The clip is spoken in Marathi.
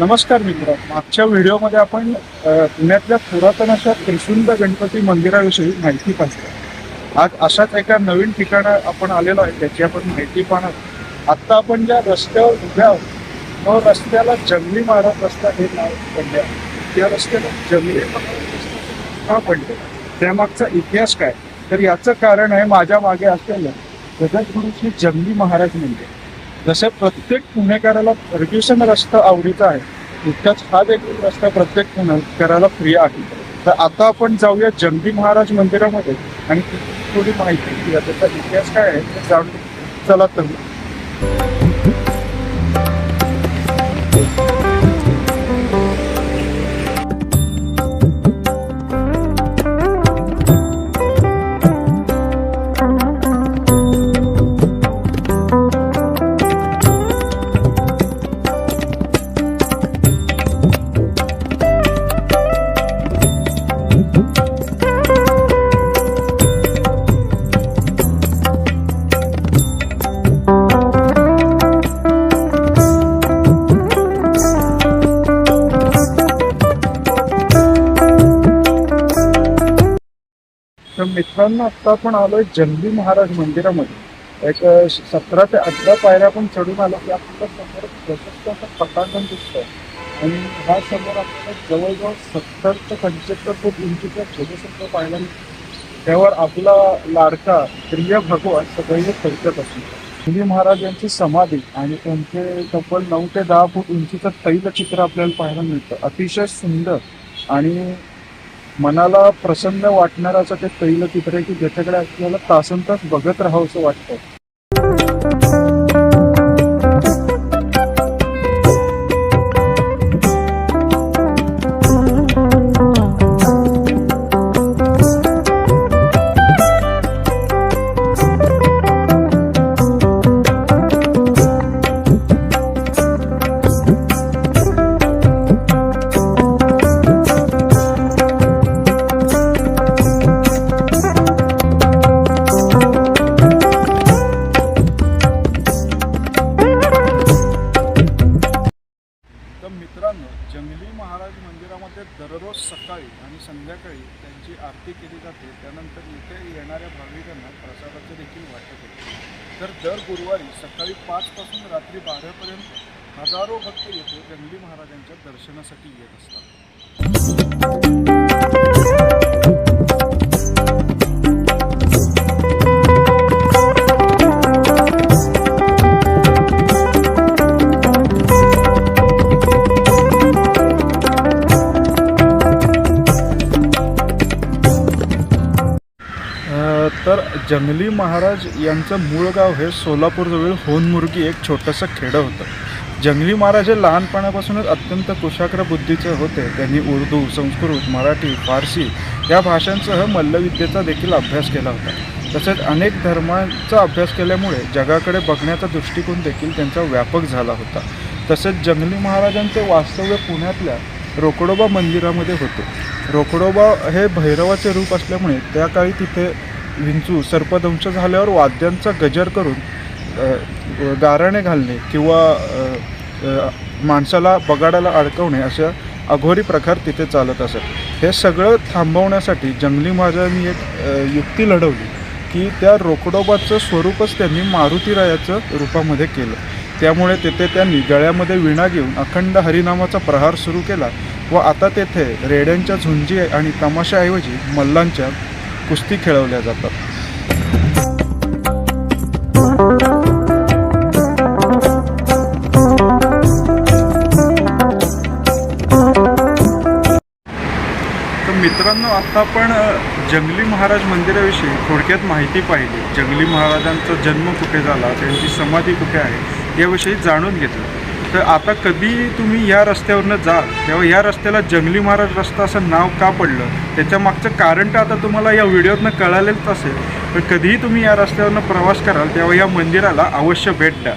नमस्कार मित्र. मागच्या व्हिडिओमध्ये आपण पुण्यातल्या पुरातन अशा त्रिशुंड गणपती मंदिराविषयी माहिती पाहिली. आज अशाच एका नवीन ठिकाणं आपण आलेलो आहे त्याची आपण माहिती पाहणार आत्ता आपण ज्या रस्त्यावर उभ्या आहोत तो रस्त्याला जंगली महाराज रस्ता हे नाव पडले. त्या रस्त्याला जंगली महाराज का पडले. त्यामागचा इतिहास काय? तर याचं कारण आहे माझ्या मागे असलेलं जगद्गुरु श्री जंगली महाराज मंदिर. जसे प्रत्येक पुणेकराला फर्ग्युसन रस्ता आवडीचा आहे तितकाच हा देखील रस्ता प्रत्येक पुणेकराला प्रिय आहे. तर आता आपण जाऊया जंगली महाराज मंदिरामध्ये आणि थोडी माहिती घेऊया. त्याचा इतिहास काय आहे ते जाणून चला तर. तर मित्रांनो आता आपण आलोय जंगली महाराज मंदिरामध्ये. एक सतरा ते अठरा पायऱ्या आपण चढून आलो की आपल्याला समोर प्रशस्त असं पटांगण दिसतं आणि हा समोर आपल्याला जवळजवळ सत्तर ते पंच्याहत्तर फूट उंचीचा छोटंसं पाहायला मिळतं. त्यावर आपला लाडका प्रिय भगवान सगळे फिरकत असतो जंगली महाराज यांची समाधी आणि त्यांचे तब्बल नऊ ते दहा फूट उंचीचं तैलचित्र आपल्याला पाहायला मिळतं. अतिशय सुंदर आणि मनाला प्रसन्न वाटणारं असं ते पहिलं चित्र आहे की ज्याच्याकडे आपल्याला तासन तास बघत राहावं असं वाटतं. दररोज सकाळी आणि संध्याकाळी त्यांची आरती केली जाते. त्यानंतर इथे येणाऱ्या भाविकांना प्रसादाचे देखील वाटप होते तर दर गुरुवारी सकाळी पाचपासून रात्री बारापर्यंत हजारो भक्त येथे जंगली महाराजांच्या दर्शनासाठी येत असतात. तर जंगली महाराज यांचं मूळ गाव हे सोलापूरजवळ होनमुर्गी एक छोटंसं खेडं होतं. जंगली महाराज हे लहानपणापासूनच अत्यंत कुशाग्र बुद्धीचे होते. त्यांनी उर्दू संस्कृत मराठी फारसी या भाषांसह मल्लविद्येचा देखील अभ्यास केला होता. तसेच अनेक धर्मांचा अभ्यास केल्यामुळे जगाकडे बघण्याचा दृष्टिकोन देखील त्यांचा व्यापक झाला होता. तसेच जंगली महाराजांचे वास्तव्य पुण्यातल्या रोकडोबा मंदिरामध्ये होते. रोकडोबा हे भैरवाचे रूप असल्यामुळे त्या काळी तिथे विंचू सर्पदंश झाल्यावर वाद्यांचा गजर करून गाराणे घालणे किंवा माणसाला बगाडाला अडकवणे अशा अघोरी प्रकार तिथे चालत असत. हे सगळं थांबवण्यासाठी जंगली महाराजांनी एक युक्ती लढवली की त्या रोकडोबाचं स्वरूपच त्यांनी मारुतीरायाचं रूपामध्ये केलं. त्यामुळे तेथे त्यांनी गळ्यामध्ये विणा घेऊन अखंड हरिनामाचा प्रहार सुरू केला व आता तेथे रेड्यांच्या झुंजी आणि तमाशाऐवजी मल्लांच्या कुस्ती खेळवल्या जातात. तर मित्रांनो आता आपण जंगली महाराज मंदिराविषयी थोडक्यात माहिती पाहिली. जंगली महाराजांचा जन्म कुठे झाला त्यांची समाधी कुठे आहे याविषयी जाणून घेतलं. तर आता कधी तुम्ही या रस्त्यावरनं जा तेव्हा या रस्त्याला जंगली महाराज रस्ता असं नाव का पडलं? त्याच्या मागचं कारण तर आता तुम्हाला या व्हिडिओतनं कळालेच असेल. पण कधीही तुम्ही या रस्त्यावरनं प्रवास कराल तेव्हा या मंदिराला अवश्य भेट द्या.